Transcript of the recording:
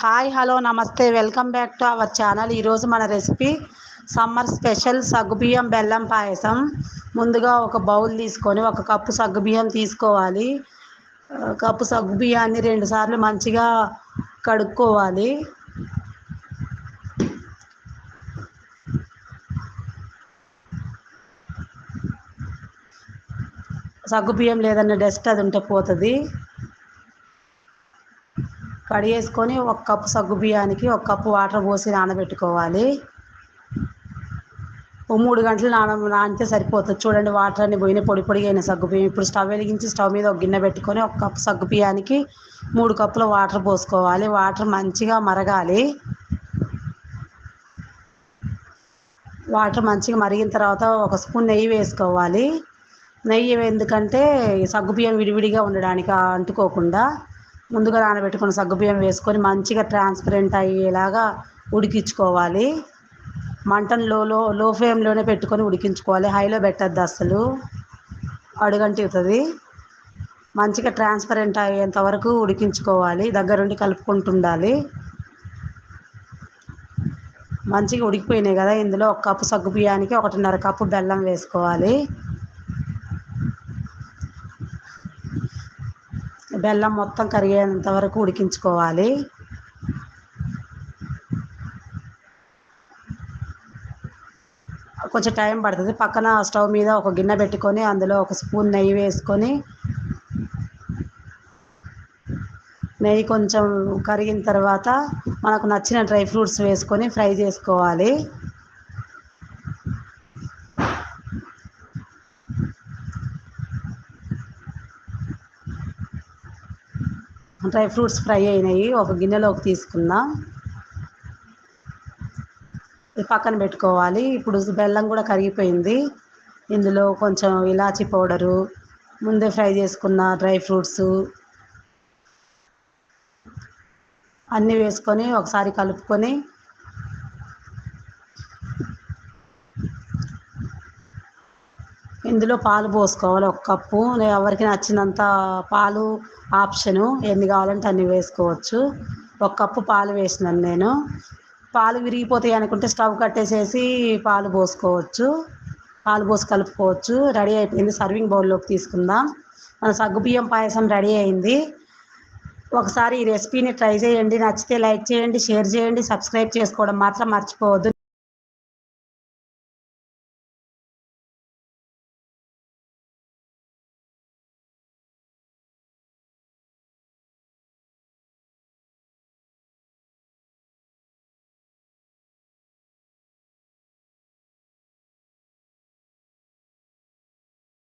Hi hello namaste. Welcome back to our channel. ఈరోజు మన recipe summer special సగ్గుబియ్యం బెల్లం పాయసం. ముందుగా ఒక బౌల్ తీసుకొని ఒక కప్పు సగ్గుబియ్యం తీసుకోవాలి. కప్పు సగ్గుబియ్యాన్ని రెండుసార్లు మంచిగా కడుక్కోవాలి. సగ్గుబియ్యం లేదన్న డస్ట్ అది ఉంటే పోతుంది. కడిగేసుకొని ఒక కప్పు సగ్గు బియ్యానికి ఒక కప్పు వాటర్ పోసి నానబెట్టుకోవాలి. ఓ మూడు గంటలు నాన నానితే సరిపోతుంది. చూడండి వాటర్ అన్ని పోయిన పొడి పొడిగా అయిన సగ్గు బియ్యం. ఇప్పుడు స్టవ్ వెలిగించి స్టవ్ మీద ఒక గిన్నె పెట్టుకొని ఒక కప్పు సగ్గు బియ్యానికి మూడు కప్పుల వాటర్ పోసుకోవాలి. వాటర్ మంచిగా మరగాలి. వాటర్ మంచిగా మరిగిన తర్వాత ఒక స్పూన్ నెయ్యి వేసుకోవాలి. నెయ్యి ఎందుకంటే సగ్గుబియ్యం విడివిడిగా ఉండడానికి అంటుకోకుండా ముందుగా నానబెట్టుకున్న సగ్గుబియ్యం వేసుకొని మంచిగా ట్రాన్స్పరెంట్ అయ్యేలాగా ఉడికించుకోవాలి. మంటను లో లో ఫ్లేమ్లోనే పెట్టుకొని ఉడికించుకోవాలి. హైలో పెట్టద్దు అసలు అడుగంటుతుంది మంచిగా ట్రాన్స్పరెంట్ అయ్యేంత వరకు ఉడికించుకోవాలి. దగ్గరుండి కలుపుకుంటుండాలి. మంచిగా ఉడికిపోయినాయి కదా ఇందులో. ఒక కప్పు సగ్గు బియ్యానికి ఒకటిన్నర కప్పు బెల్లం వేసుకోవాలి. బెల్లం మొత్తం కరిగేంత వరకు ఉడికించుకోవాలి. కొంచెం టైం పడుతుంది. పక్కన స్టవ్ మీద ఒక గిన్నె పెట్టుకొని అందులో ఒక స్పూన్ నెయ్యి వేసుకొని నెయ్యి కొంచెం కరిగిన తర్వాత మనకు నచ్చిన డ్రై ఫ్రూట్స్ వేసుకొని ఫ్రై చేసుకోవాలి. డ్రై ఫ్రూట్స్ ఫ్రై అయినాయి. ఒక గిన్నెలోకి తీసుకుందాం పక్కన పెట్టుకోవాలి. ఇప్పుడు బెల్లం కూడా కరిగిపోయింది. ఇందులో కొంచెం ఇలాచీ పౌడరు ముందే ఫ్రై చేసుకున్న డ్రై ఫ్రూట్స్ అన్నీ వేసుకొని ఒకసారి కలుపుకొని ఇందులో పాలు పోసుకోవాలి. ఒక కప్పు. ఎవరికి నచ్చినంత పాలు ఆప్షను ఎన్ని కావాలంటే అన్ని వేసుకోవచ్చు. ఒక కప్పు పాలు వేసినాను నేను. పాలు విరిగిపోతాయి అనుకుంటే స్టవ్ కట్టేసేసి పాలు పోసుకోవచ్చు. పాలు పోసి కలుపుకోవచ్చు. రెడీ అయిపోయింది. సర్వింగ్ బౌల్లోకి తీసుకుందాం. మన సగ్గుబియ్యం పాయసం రెడీ అయింది. ఒకసారి ఈ రెసిపీని ట్రై చేయండి. నచ్చితే లైక్ చేయండి షేర్ చేయండి సబ్స్క్రైబ్ చేసుకోవడం మాత్రం మర్చిపోవద్దు.